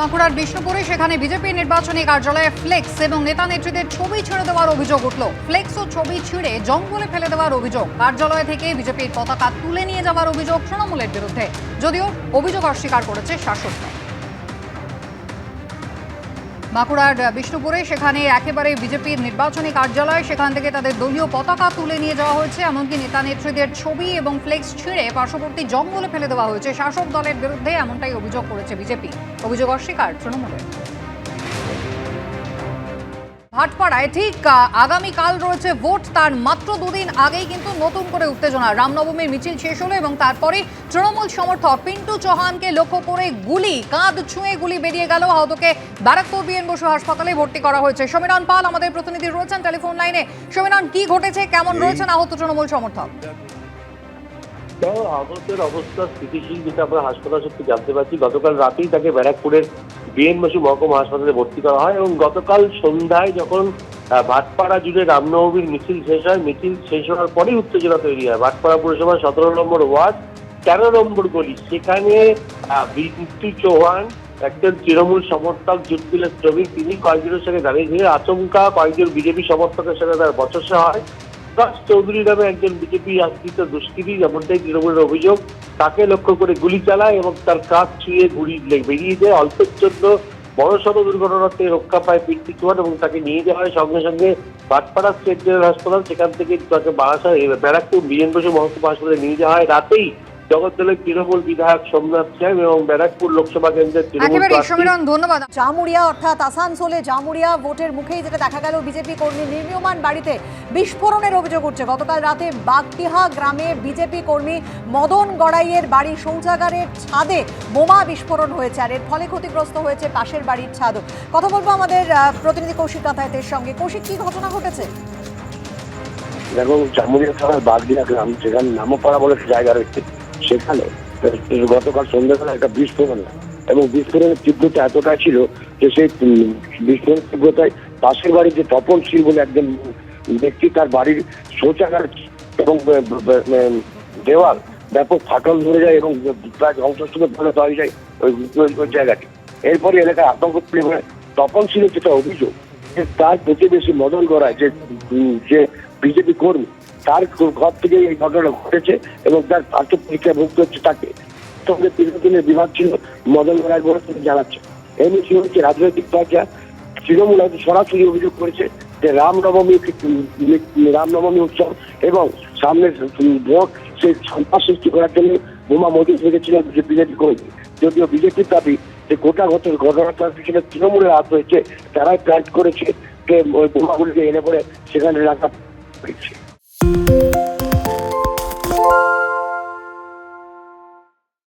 বাঁকুড়ার বিষ্ণুপুরে, সেখানে বিজেপি নির্বাচনী কার্যালয়ে ফ্লেক্স এবং নেতা নেত্রীদের ছবি ছেড়ে দেওয়ার অভিযোগ উঠল। ফ্লেক্স ও ছবি ছিঁড়ে জঙ্গলে ফেলে দেওয়ার অভিযোগ। কার্যালয় থেকে বিজেপির পতাকা তুলে নিয়ে যাওয়ার অভিযোগ তৃণমূলের বিরুদ্ধে। যদিও অভিযোগ অস্বীকার করেছে শাসক দল। বাঁকুড়ার বিষ্ণুপুরে, সেখানে একেবারে বিজেপির নির্বাচনী কার্যালয়, সেখান থেকে তাদের দলীয় পতাকা তুলে নিয়ে যাওয়া হয়েছে। এমনকি নেতা নেত্রীদের ছবি এবং ফ্লেক্স ছিঁড়ে পার্শ্ববর্তী জঙ্গলে ফেলে দেওয়া হয়েছে। শাসক দলের বিরুদ্ধে এমনটাই অভিযোগ করেছে বিজেপি। অভিযোগ অস্বীকার তৃণমূলের। ভাটপাড়ায় ঠিক আগামীকাল রয়েছে ভোট। তার মাত্র দুদিন আগেই কিন্তু নতুন করে উত্তেজনা। রামনবমীর মিছিল শেষ হলো এবং তারপরে তৃণমূল সমর্থক পিন্টু চৌহানকে লক্ষ্য করে গুলি কাঁধ ছুঁয়ে গুলি বেরিয়ে গেল আহতকে। ব্যারাকপুর বিএন বসু হাসপাতালে ভর্তি করা হয়েছে। সমীরণ পাল আমাদের প্রতিনিধি রয়েছেন টেলিফোন লাইনে। সমীরণ কি ঘটেছে? কেমন রয়েছেন আহত তৃণমূল সমর্থক? তো আহতের অবস্থা, স্থিতিশীল যেটা আমরা হাসপাতাল সত্যি জানতে পারছি। গতকাল রাতেই তাকে ব্যারাকপুরের বিএন বসু মহকুমা হাসপাতালে ভর্তি করা হয় এবং গতকাল সন্ধ্যায় যখন ভাটপাড়া জুড়ে রামনবমীর মিছিল শেষ হয়, মিছিল শেষ হওয়ার পরেই উত্তেজনা তৈরি হয়। ভাটপাড়া পুরসভার সতেরো নম্বর ওয়ার্ড, তেরো নম্বর গলি। সেখানে বিট্টু চৌহান, একজন তৃণমূল সমর্থক জুটমিলের শ্রমিক তিনি কয়েকজনের সঙ্গে দাঁড়িয়ে আচমকা কয়েকজন বিজেপি সমর্থকের সঙ্গে তার বচসা হয়। বিকাশ চৌধুরী নামে একজন বিজেপি আশ্রিত দুষ্কৃতী, যেমনটাই তৃণমূলের অভিযোগ, তাকে লক্ষ্য করে গুলি চালায় এবং তার কাজ ছুঁয়ে গুলি বেরিয়ে যায়। অল্পের জন্য বড় সড় দুর্ঘটনাতে রক্ষা পায় পিকটি চুয়ান এবং তাকে নিয়ে যাওয়া হয় সঙ্গে সঙ্গে বাটপাড়া স্টেট জেনারেল হাসপাতাল, সেখান থেকে তাকে বারাসা ব্যারাকপুর বিএন বসু মহকুমা হাসপাতালে নিয়ে যাওয়া হয়। রাতেই জগদ্দলের তৃণমূল বিধায়ক সোমনাথ এবং ব্যারাকপুর লোকসভা কেন্দ্রের তৃণমূল সমীরণ ধন্যবাদ। জামুরিয়া অর্থাৎ আসানসোলে জামুরিয়া ভোটের মুখেই যেটা দেখা গেল বিজেপি কর্মী নির্মীয়মান বাড়িতে বিস্ফোরণের অভিযোগ উঠছে। গতকাল রাতে বাগটিহা গ্রামে বিজেপি কর্মী মদন গড়াইয়ের বাড়ির শৌচাগারের ছাদে বোমা বিস্ফোরণ হয়েছে আর এর ফলে ক্ষতিগ্রস্ত হয়েছে পাশের বাড়ির ছাদও কথা বলব আমাদের প্রতিনিধি কৌশিক কাতায়তের সঙ্গে। কৌশিক কি ঘটনা ঘটেছে? দেখো জামুরিয়া থানার বাগদিয়া গ্রাম যেখানে নামপাড়া বলে জায়গা রয়েছে সেখানে গতকাল সন্ধ্যাবেলা একটা বিস্ফোরণ এবং বিস্ফোরণের তীব্রতা এতটা ছিল যে সেই বিস্ফোরণের তীব্রতায় পাশের বাড়ির যে তপন শীল বলে একজন ব্যক্তি তার বাড়ির শৌচাগার এবং দেওয়াল ব্যাপক ফাটল ধরে যায় এবং প্রায় ধ্বংসস্তূপে পরিণত হয়ে যায় ওই জায়গাটি। এরপরে এলাকায় আতঙ্ক তপন শীলের যেটা অভিযোগ, যে তার প্রতিবেশী মদন গড়ায় যে বিজেপি কর্মী, তার ঘর থেকে এই ঘটনা ঘটেছে এবং তার পার্থ পরীক্ষা ভুক্ত হচ্ছে তাকে। সঙ্গে দীর্ঘদিনের বিভাগ ছিল, মদন রায় বলে তিনি জানাচ্ছে। এই হচ্ছে রাজনৈতিক পর্যায়ে তৃণমূল হয়তো সরাসরি অভিযোগ করেছে যে রামনবমী রামনবমী উৎসব এবং সামনে ভোট, সেই সন্ত্রাস সৃষ্টি করার জন্য বোমা মোদী রেখেছিলেন বিজেপি কর্মী। যদিও বিজেপির দাবি যে গোটা ঘটনা ঘটনাটার পিছনে তৃণমূলের হাত রয়েছে, তারাই প্ল্যান করেছে যে ওই বোমাগুলিকে এনে পড়ে সেখানে রাখা হয়েছে